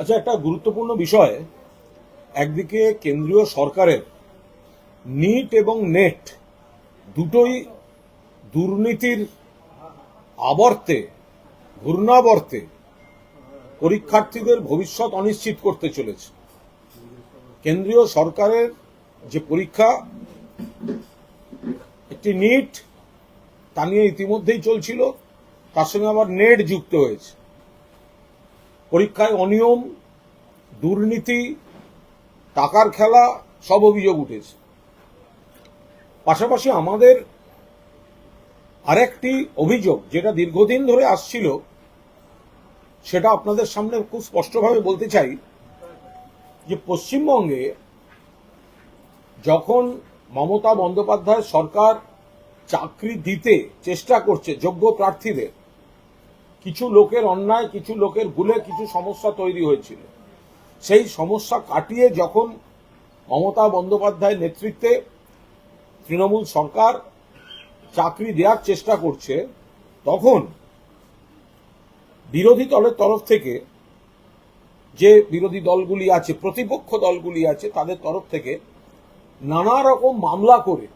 আচ্ছা একটা গুরুত্বপূর্ণ বিষয়। একদিকে কেন্দ্রীয় সরকারের নিট এবং নেট দুটোই দুর্নীতির আবর্তে, ঘূর্ণাবর্তে পরীক্ষার্থীদের ভবিষ্যৎ অনিশ্চিত করতে চলেছে। কেন্দ্রীয় সরকারের যে পরীক্ষা, একটি নিট তা নিয়ে ইতিমধ্যেই চলছিল। তার সঙ্গে আবার নেট যুক্ত হয়েছে। পরীক্ষায় অনিয়ম, দুর্নীতি, টাকার খেলা, সব অভিযোগ উঠেছে। পাশাপাশি আমাদের আরেকটি অভিযোগ যেটা দীর্ঘদিন ধরে আসছিল, সেটা আপনাদের সামনে খুব স্পষ্টভাবে বলতে চাই যে পশ্চিমবঙ্গে যখন মমতা বন্দ্যোপাধ্যায় সরকার চাকরি দিতে চেষ্টা করছে যোগ্য প্রার্থীদের কিছু লোকের অন্যায়, কিছু লোকের ভুলে কিছু সমস্যা তৈরি হয়েছিল। সেই সমস্যা কাটিয়ে যখন মমতা বন্দ্যোপাধ্যায় নেতৃত্বে তৃণমূল সরকার চাকরি দেওয়ার চেষ্টা করছে, তখন বিরোধী দলের তরফ থেকে যে বিরোধী দলগুলি আছে, প্রতিপক্ষ দলগুলি আছে, তাদের তরফ থেকে নানা রকম মামলা করে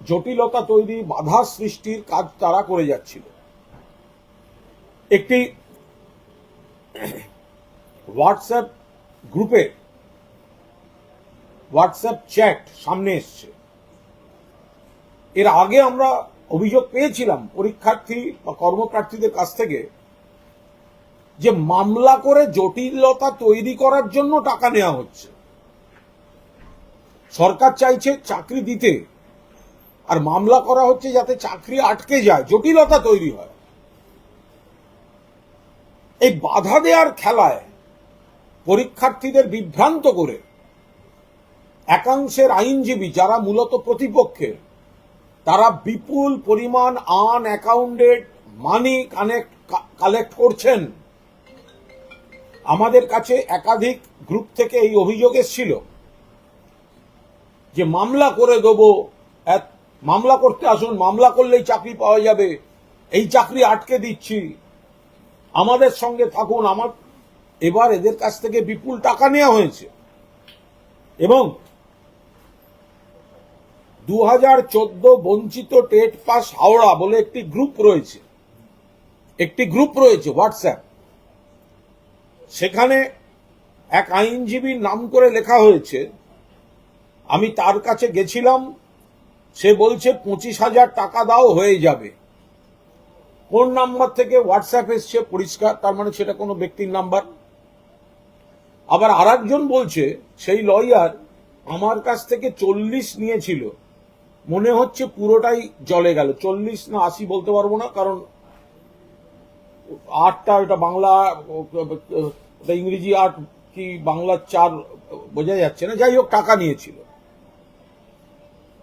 জটিলতা তৈরি, বাধা সৃষ্টির কাজ তারা করে যাচ্ছিল। একটি হোয়াটসঅ্যাপ গ্রুপে হোয়াটসঅ্যাপ চ্যাট সামনে এসছে। এর আগে আমরা অভিযোগ পেয়েছিলাম পরীক্ষার্থী বা কর্মপ্রার্থীদের কাছ থেকে যে মামলা করে জটিলতা তৈরি করার জন্য টাকা নেওয়া হচ্ছে। সরকার চাইছে চাকরি দিতে, আর মামলা করা হচ্ছে যাতে চাকরি আটকে যায়, জটিলতা তৈরি হয়। এই বাধা দেওয়ার খেলায় পরীক্ষার্থীদের বিভ্রান্ত করে একাংশের আইনজীবী যারা মূলত প্রতিপক্ষের, তারা বিপুল পরিমাণ unaccounted money connect, collect করছেন। আমাদের কাছে একাধিক গ্রুপ থেকে এই অভিযোগ এসেছিল যে মামলা করে দেবো মামলা করতে আসুন, মামলা করলেই চাকরি পাওয়া যাবে, এই চাকরি আটকে দিচ্ছি। আমাদের সঙ্গে থাকুন, আমার, এবার এদের কাছ থেকে বিপুল টাকা নেওয়া হয়েছে। এবং দু হাজার চোদ্দ বঞ্চিত টেট পাস হাওড়া বলে একটি গ্রুপ রয়েছে। একটি গ্রুপ রয়েছে হোয়াটসঅ্যাপ। সেখানে এক আইনজীবীর নাম করে লেখা হয়েছে, আমি তার কাছে গেছিলাম, সে বলছে পঁচিশ হাজার টাকা দাও, হয়ে যাবে। কোন নাম্বার থেকে হোয়াটসঅ্যাপ এসছে, পরিষ্কার, তার মানে সেটা কোনো ব্যক্তির নাম্বার। আবার আরেকজন বলছে, সেই লয়ার আমার কাছ থেকে চল্লিশ নিয়েছিল। মনে হচ্ছে পুরোটাই জলে গেল। চল্লিশ না আশি বলতে পারব না, কারণ আটটা ওটা বাংলা ইংরেজি আট কি বাংলা চার বোঝা যাচ্ছে না। যাই হোক, টাকা নিয়েছিল।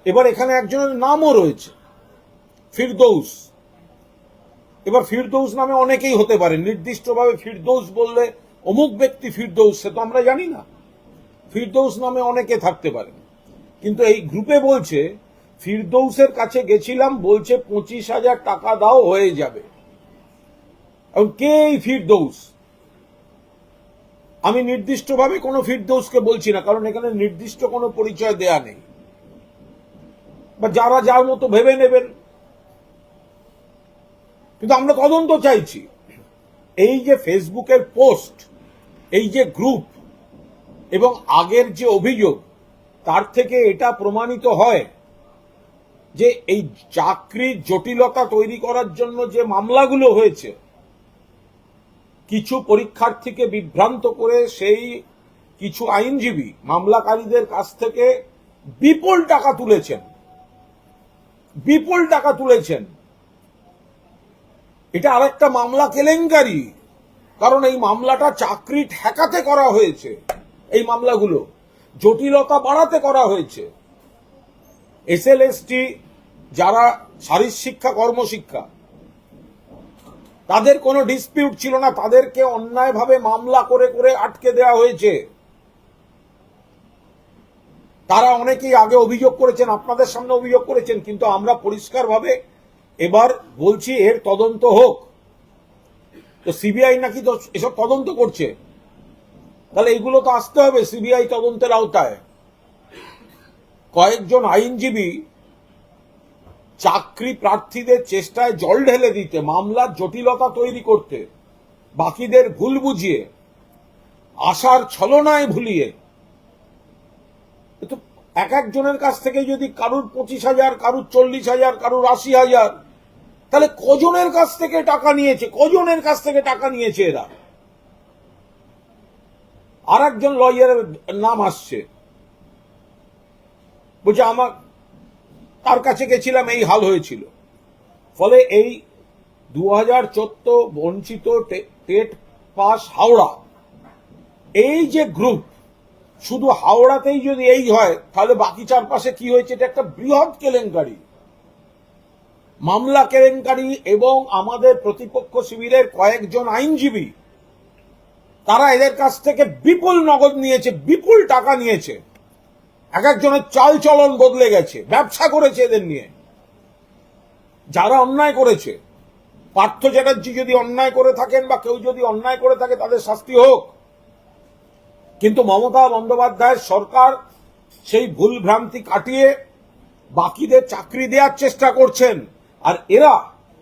এবার এখানে একজনের নামও রয়েছে, ফিরদৌস। এবার ফিরদৌস নামে অনেকেই হতে পারে। নির্দিষ্টভাবে ফিরদৌস বললে অমুক ব্যক্তি ফিরদৌস, সে তো আমরা জানি না। ফিরদৌস নামে অনেকে থাকতে পারে। কিন্তু এই গ্রুপে বলছে, ফিরদৌসের কাছে গেছিলাম, বলছে পঁচিশ হাজার টাকা দাও, হয়ে যাবে। এবং কে এই ফিরদৌস? আমি নির্দিষ্টভাবে কোনো ফিরদৌসকে বলছি না, কারণ এখানে নির্দিষ্ট কোনো পরিচয় দেয়া নেই। বা যারা যার মতো ভেবে নেবেন কিন্তু আমরা তদন্ত চাইছি। এই যে ফেসবুকের পোস্ট, এই যে গ্রুপ এবং আগের যে অভিযোগ, তার থেকে এটা প্রমাণিত হয় যে এই চাকরির জটিলতা তৈরি করার জন্য যে মামলাগুলো হয়েছে, কিছু পরীক্ষার্থীকে বিভ্রান্ত করে সেই কিছু আইনজীবী মামলাকারীদের কাছ থেকে বিপুল টাকা তুলেছেন। বিপুল টাকা তুলেছেন। এটা আরেকটা মামলা কেলেঙ্কারি। কারণ এই মামলাটা চাকরি ঠেকাতে করা হয়েছে, এই মামলাগুলো। জটিলতা বাড়াতে করা হয়েছে। এস এসএলএসটি যারা শারীর শিক্ষা, কর্মশিক্ষা, তাদের কোনো ডিসপিউট ছিল না, তাদেরকে অন্যায়ভাবে মামলা করে করে আটকে দেওয়া হয়েছে। তারা অনেকেই আগে অভিযোগ করেছেন, আপনাদের সামনে অভিযোগ করেছেন, কিন্তু আমরা পরিষ্কারভাবে এবার বলছি এর তদন্ত হোক। তো সিবিআই নাকি তো এসব তদন্ত করছে? তাহলে এগুলো তো আসতে হবে সিবিআই তদন্তের আওতায়। কয়েকজন আইনজীবী চাকরি প্রার্থীদের চেষ্টায় জল ঢেলে দিতে, মামলার জটিলতা তৈরি করতে, বাকিদের ভুল বুঝিয়ে, আশার ছলনায় ভুলিয়ে। এক একজনের কাছ থেকে যদি কারুর পঁচিশ হাজার, কারুর চল্লিশ হাজার, কারুর আশি হাজার তাহলে কজনের কাছ থেকে টাকা নিয়েছে? কজনের কাছ থেকে টাকা নিয়েছে এরা? আর একজন লয়ারের নাম আসছে। বলছে, আমার, তার কাছে গেছিলাম, এই হাল হয়েছিল। ফলে এই দু হাজার চোদ্দ বঞ্চিত টেট পাস হাওড়া, এই যে গ্রুপ, শুধু হাওড়াতেই যদি এই হয়, তাহলে বাকি চারপাশে কি হয়েছে? এটা একটা বৃহৎ কেলেঙ্কারি। মামলা কেলেঙ্কারি এবং আমাদের প্রতিপক্ষ শিবিরের কয়েকজন আইনজীবী, তারা এদের কাছ থেকে বিপুল নগদ নিয়েছে, বিপুল টাকা নিয়েছে। এক একজনের চাল চলন বদলে গেছে, ব্যবসা করেছে এদের নিয়ে। যারা অন্যায় করেছে, পার্থ চ্যাটার্জি যদি অন্যায় করে থাকেন বা কেউ যদি অন্যায় করে থাকে, তাদের শাস্তি হোক। কিন্তু মমতা বন্দ্যোপাধ্যায়ের সরকার সেই ভুল ভ্রান্তি কাটিয়ে বাকিদের চাকরি দেওয়ার চেষ্টা করছেন। আর এরা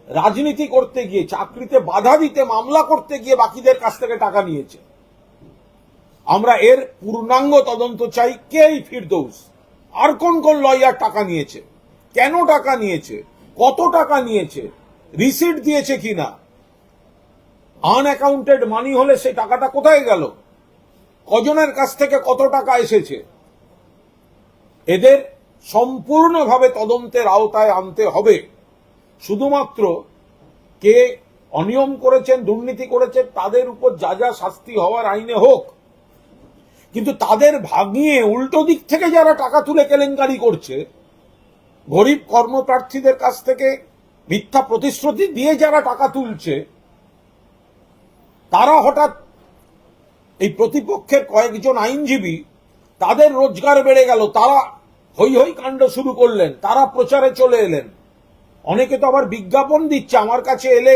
রাজনীতি করতে গিয়ে, চাকরিতে বাধা দিতে, মামলা করতে গিয়ে বাকিদের কাছ থেকে টাকা নিয়েছে। আমরা এর পূর্ণাঙ্গ তদন্ত চাই কে এই ফিরদৌস? আর কোন কোন লয়ার টাকা নিয়েছে? কেন টাকা নিয়েছে? কত টাকা নিয়েছে? রিসিট দিয়েছে কিনা? আনঅ্যাকাউন্টেড মানি হলে সেই টাকাটা কোথায় গেল? কজনের কাছ থেকে কত টাকা এসেছে? এদের সম্পূর্ণভাবে তদন্তের আওতায় আনতে হবে। শুধুমাত্র কে অনিয়ম করেছেন, দুর্নীতি করেছেন, তাদের উপর যা যা শাস্তি হওয়ার আইনে হোক। কিন্তু তাদের ভাঙিয়ে উল্টো দিক থেকে যারা টাকা তুলে কেলেঙ্কারি করছে, গরিব কর্মপ্রার্থীদের কাছ থেকে মিথ্যা প্রতিশ্রুতি দিয়ে যারা টাকা তুলছে, তারা হঠাৎ এই প্রতিপক্ষের কয়েকজন আইনজীবী, তাদের রোজগার বেড়ে গেল, তারা হই হই কাণ্ড শুরু করলেন, তারা প্রচারে চলে এলেন। অনেকে তো আবার বিজ্ঞাপন দিচ্ছে, আমার কাছে এলে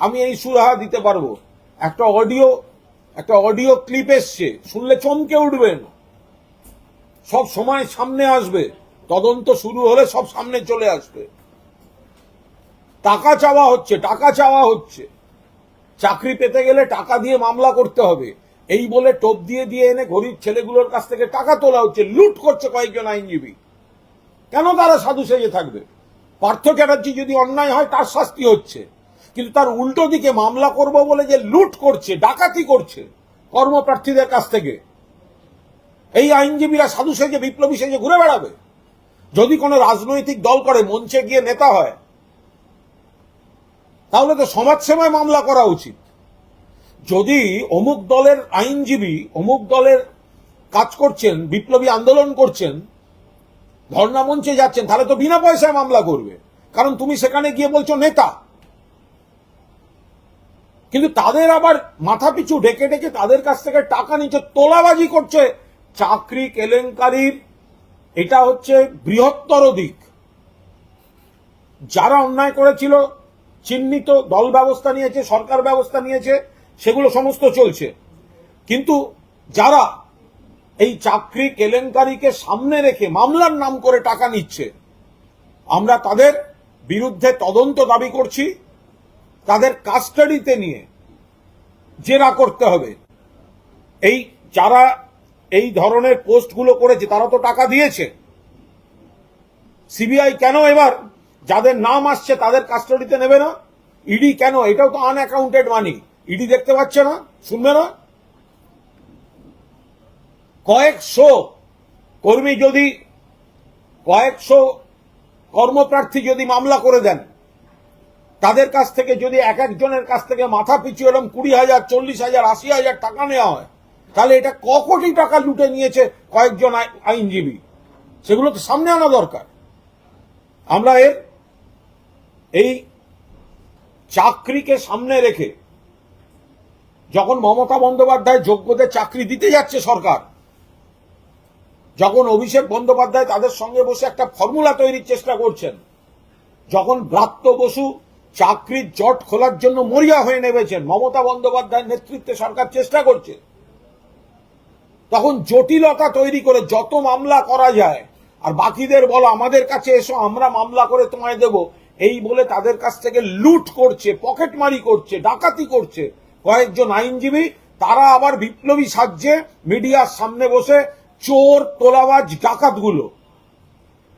আমি এই সুরাহা দিতে পারব। একটা অডিও একটা অডিও ক্লিপ এসছে, শুনলে চমকে উঠবেন। সব সময় সামনে আসবে, তদন্ত শুরু হলে সব সামনে চলে আসবে। টাকা চাওয়া হচ্ছে, টাকা চাওয়া হচ্ছে। চাকরি পেতে গেলে টাকা দিয়ে মামলা করতে হবে। এই বলে টোপ দিয়ে দিয়ে এনে গরিব ছেলেগুলোর কাছ থেকে টাকা তোলা হচ্ছে, লুট করছে কয়েকজন আইনজীবী। কেন তারা সাধু সেজে থাকবে? পার্থ চ্যাটার্জি যদি অন্যায় হয়, তার শাস্তি হচ্ছে। কিন্তু তার উল্টো দিকে মামলা করব বলে যে লুট করছে, ডাকাতি করছে কর্মপ্রার্থীদের কাছ থেকে, এই আইনজীবীরা সাধু সেজে বিপ্লবী সেজে ঘুরে বেড়াবে। যদি কোনো রাজনৈতিক দল করে, মঞ্চে গিয়ে নেতা হয়, তাহলে তো সমাজসেবায় মামলা করা উচিত। যদি অমুক দলের আইনজীবী, অমুক দলের কাজ করছেন, বিপ্লবী আন্দোলন করছেন ধর্ণা মঞ্চে যাচ্ছেন, তাহলে তো বিনা পয়সায় মামলা করবে। কারণ তুমি সেখানে গিয়ে বলছো নেতা। কিন্তু তাদের আবার মাথা পিছু ডেকে ডেকে তাদের কাছ থেকে টাকা নিচ্ছে তোলাবাজি করছে, চাকরি কেলেঙ্কারির, এটা হচ্ছে বৃহত্তর দিক। যারা অন্যায় করেছিল, চিহ্নিত দল ব্যবস্থা নিয়েছে, সরকার ব্যবস্থা নিয়েছে, সেগুলো সমস্ত চলছে। কিন্তু যারা এই চাকরি কেলেঙ্কারিকে সামনে রেখে মামলার নাম করে টাকা নিচ্ছে। আমরা তাদের বিরুদ্ধে তদন্ত দাবি করছি, তাদের কাস্টাডিতে নিয়ে জেরা করতে হবে। এই যারা এই ধরনের পোস্টগুলো করেছে, তারা তো টাকা দিয়েছে। সিবিআই কেন এবার যাদের নাম আসছে, তাদের কাস্টাডিতে নেবে না? ইডি কেন? এটাও তো আনঅ্যাকাউন্টেড মানি ইডি দেখতে পাচ্ছে না, শুনবে না? কয়েকশো কর্মী যদি, কয়েকশো কর্মপ্রার্থী যদি মামলা করে দেন, তাদের কাছ থেকে যদি এক একজনের কাছ থেকে মাথা পিছু এরকম কুড়ি হাজার, চল্লিশ হাজার, আশি হাজার টাকা নেওয়া হয়, তাহলে এটা ক কোটি টাকা লুটে নিয়েছে কয়েকজন আই- আইনজীবী। সেগুলো তো সামনে আনা দরকার। আমরা এর, এই চাকরিকে সামনে রেখে যখন মমতা বন্দ্যোপাধ্যায় যোগ্যদের চাকরি দিতে যাচ্ছে সরকার যখন অভিষেক বন্দ্যোপাধ্যায় তাদের সঙ্গে বসে একটা ফর্মুলা তৈরির চেষ্টা করছেন, যখন ব্রাত্য বসু চাকরির জট খোলার জন্য মরিয়া হয়ে নেমেছেন, মমতা বন্দ্যোপাধ্যায়ের নেতৃত্বে সরকার চেষ্টা করছে, তখন জটিলতা তৈরি করে যত মামলা করা যায়, আর বাকিদের বলো, আমাদের কাছে এসো, আমরা মামলা করে তোমায় দেব, এই বলে তাদের কাছ থেকে লুট করছে, পকেটমারি করছে, ডাকাতি করছে। কয়েকজন আইনজীবী, তারা আবার বিপ্লবী সাজ্যে মিডিয়ার সামনে বসে চোর তোলাবাজ ডাকাতগুলো।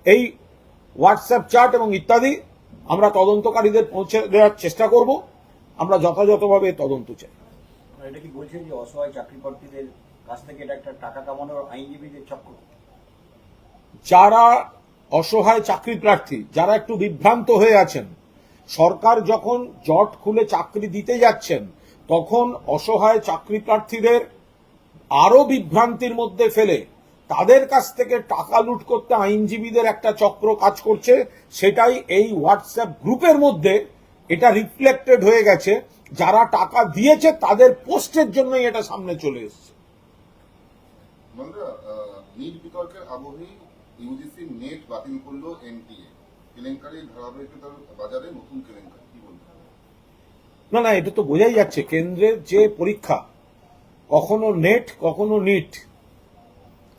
এই হোয়াটসঅ্যাপ চ্যাট এবং ইত্যাদি আমরা তদন্তকারীদের পৌঁছে দেওয়ার চেষ্টা করব। আমরা যথাযথভাবে তদন্ত চাই। এটা কি বলছেন যে অসহায় চাকরি প্রার্থীদের কাছ থেকে এটা একটা টাকা কামানোর আইনজীবীদের চক্র? যারা অসহায় চাকরি প্রার্থী যারা একটু বিভ্রান্ত হয়ে আছেন সরকার যখন জট খুলে চাকরি দিতে যাচ্ছেন তখন অসহায় চাকরি প্রার্থীদের আরও বিভ্রান্তির মধ্যে ফেলে তাদের কাছ থেকে টাকা লুট করতে আইনজীবীদের একটা চক্র কাজ করছে সেটাই এই হোয়াটসঅ্যাপ গ্রুপের মধ্যে এটা রিফ্লেক্টেড হয়ে গেছে। যারা টাকা দিয়েছে তাদের পোস্টের জন্যই এটা সামনে চলে এসেছে। বন্ধুরা নিট বিতর্কের আবহেই ইউজিসি নেট বাতিল করল এনটিএ। কেলেঙ্কারির ধারাবাহিকতার বাজারে নতুন কেলেঙ্কারি কি বলবেন না না এটা তো বোঝাই যাচ্ছে কেন্দ্রের যে পরীক্ষা কখনো নেট কখনো নিট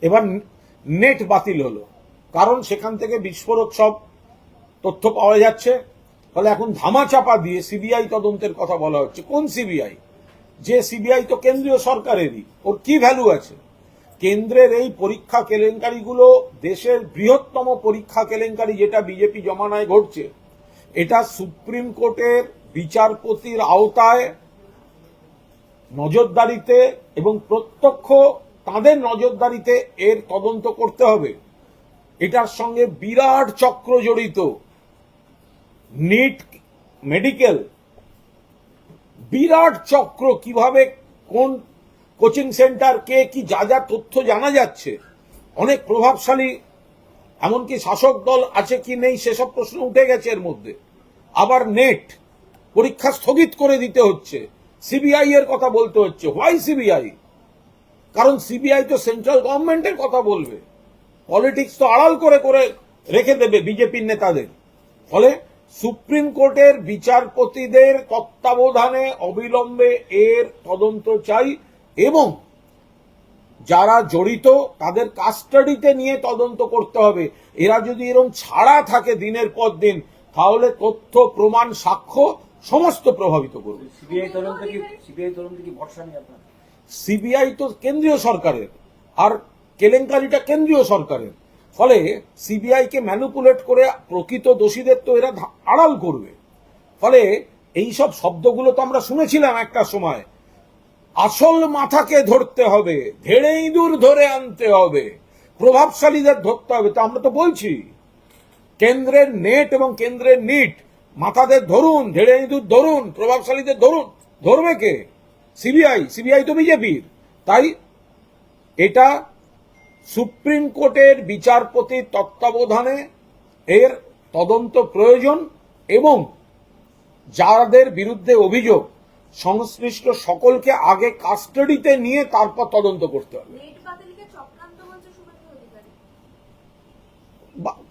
এবার নেট বাতিল হলো। কারণ সেখান থেকে বিস্ফোরক সব তথ্য পাওয়া যাচ্ছে। ফলে এখন ধামাচাপা দিয়ে সিবিআই তদন্তের কথা বলা হচ্ছে। কোন সিবিআই যে সিবিআই তো কেন্দ্রীয় সরকারেরই। ওর কি ভ্যালু আছে? কেন্দ্রের এই পরীক্ষা কেলেঙ্কারিগুলো দেশের বৃহত্তম পরীক্ষা কেলেঙ্কারি যেটা বিজেপি জমানায় ঘটছে, এটা সুপ্রিম কোর্টের বিচারপতির আওতায় নজরদারিতে এবং প্রত্যক্ষ তাদের নজরদারিতে এর তদন্ত করতে হবে। এটার সঙ্গে বিরাট চক্র জড়িত। NEET medical. বিরাট চক্র কীভাবে কোন কোচিং সেন্টার কে কি যা যা তথ্য জানা যাচ্ছে। অনেক প্রভাবশালী, এমনকি শাসক দল আছে কি নেই সেসব প্রশ্ন উঠে গেছে এর মধ্যে। আবার নেট পরীক্ষা স্থগিত করে দিতে হচ্ছে। সিবিআই এর কথা বলতে হচ্ছে। Why CBI? কারণ সিবিআই তো সেন্ট্রাল গভর্নমেন্টের কথা বলবে। পলিটিক্স তো আড়াল করে করে রেখে দেবে বিজেপির নেতাদের। ফলে সুপ্রিম কোর্টের বিচারপতিদের তত্ত্বাবধানে অবিলম্বে এর তদন্ত চাই এবং যারা জড়িত তাদের কাস্টাডিতে নিয়ে তদন্ত করতে হবে। এরা যদি এরকম ছাড়া থাকে দিনের পর দিন, তাহলে তথ্য, প্রমাণ, সাক্ষ্য সমস্ত প্রভাবিত করবে। সিবিআই তদন্ত কি সিবিআই তদন্ত কি ভরসা নেই আপনার সিবিআই তো কেন্দ্রীয় সরকারের, আর কেলেঙ্কারিটা কেন্দ্রীয় সরকারের। ফলে সিবিআই কে ম্যানুপুলেট করে প্রকৃত দোষীদের তো এরা আড়াল করবে। ফলে এই সব শব্দগুলো তো আমরা শুনেছিলাম একটা সময়, আসল মাথাকে ধরতে হবে ধেড়ে ইঁদুর ধরে আনতে হবে, প্রভাবশালীদের ধরতে হবে, তা আমরা তো বলছি। কেন্দ্রের নেট এবং কেন্দ্রের নিট মাথাদের ধরুন ধেড়ে ইঁদুর ধরুন, প্রভাবশালীদের ধরুন, ধরবে কে? সিবিআই সিবিআই তো বিজেপির। তাই এটা সুপ্রিম কোর্টের বিচারপতির তত্ত্বাবধানে এর তদন্ত প্রয়োজন এবং যাদের বিরুদ্ধে অভিযোগ সংশ্লিষ্ট সকলকে আগে কাস্টাডিতে নিয়ে তারপর তদন্ত করতে হবে।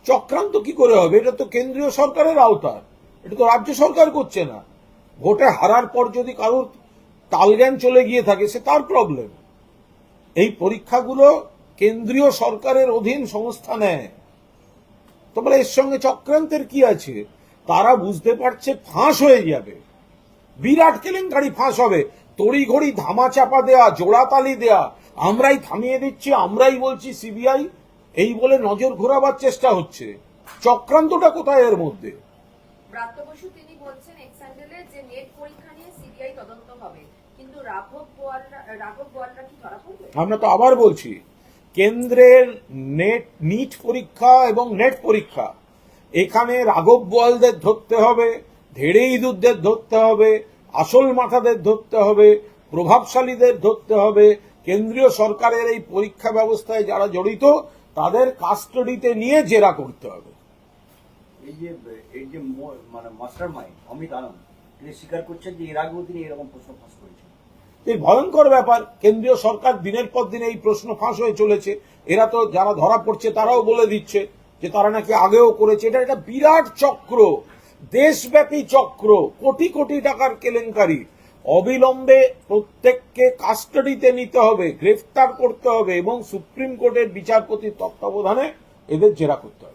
চক্রান্ত কি করে হবে? এটা তো কেন্দ্রীয় সরকারের আওতায়। এটা তো রাজ্য সরকার করছে না। ভোটে হারার পর যদি কারোর তালজ্ঞান চলে গিয়ে থাকে, সে তার প্রবলেম এই পরীক্ষাগুলো কেন্দ্রীয় সরকারের অধীন সংস্থা নেয়। তোমরা এর সঙ্গে চক্রান্তের কি আছে? তারা বুঝতে পারছে ফাঁস হয়ে যাবে। বিরাট কেলেঙ্কারি ফাঁস হবে। তড়িঘড়ি ধামা চাপা দেয়া জোড়াতালি দেয়া। আমরাই থামিয়ে দিচ্ছি, আমরাই বলছি সিবিআই, এই বলে নজর ঘোরাবার চেষ্টা হচ্ছে। চক্রান্তটা কোথায় এর মধ্যে? তিনি বলছেন যে নেট পরীক্ষা নিয়ে সিবিআই তদন্ত হবে। আমরা তো আবার বলছি কেন্দ্রের নেট নিট পরীক্ষা এবং নেট পরীক্ষা। এখানে রাঘব বোয়ালদের ধরতে হবে ধেড়ে ইঁদুরদের ধরতে হবে আসল মাথাদের ধরতে হবে প্রভাবশালীদের ধরতে হবে। কেন্দ্রীয় সরকারের এই পরীক্ষা ব্যবস্থায় যারা জড়িত তাদের কাস্টডিতে নিয়ে জেরা করতে হবে। এই যে এই যে মানে মাস্টার মাইন্ড অমিত আনন্দ তিনি স্বীকার করছেন যে এর আগেও তিনি এরকম প্রশ্ন ফাঁস করেছেন। এই ভয়ঙ্কর ব্যাপার। কেন্দ্রীয় সরকার দিনের পর দিন এই প্রশ্ন ফাঁস হয়ে চলেছে। এরা তো যারা ধরা পড়ছে তারাও বলে দিচ্ছে যে তারা নাকি আগেও করেছে। এটা একটা বিরাট চক্র, দেশব্যাপী চক্র, কোটি কোটি টাকার কেলেঙ্কারি। অবিলম্বে প্রত্যেককে কাস্টাডিতে নিতে হবে, গ্রেফতার করতে হবে এবং সুপ্রিম কোর্টের বিচারপতির তত্ত্বাবধানে এদের জেরা করতে হবে।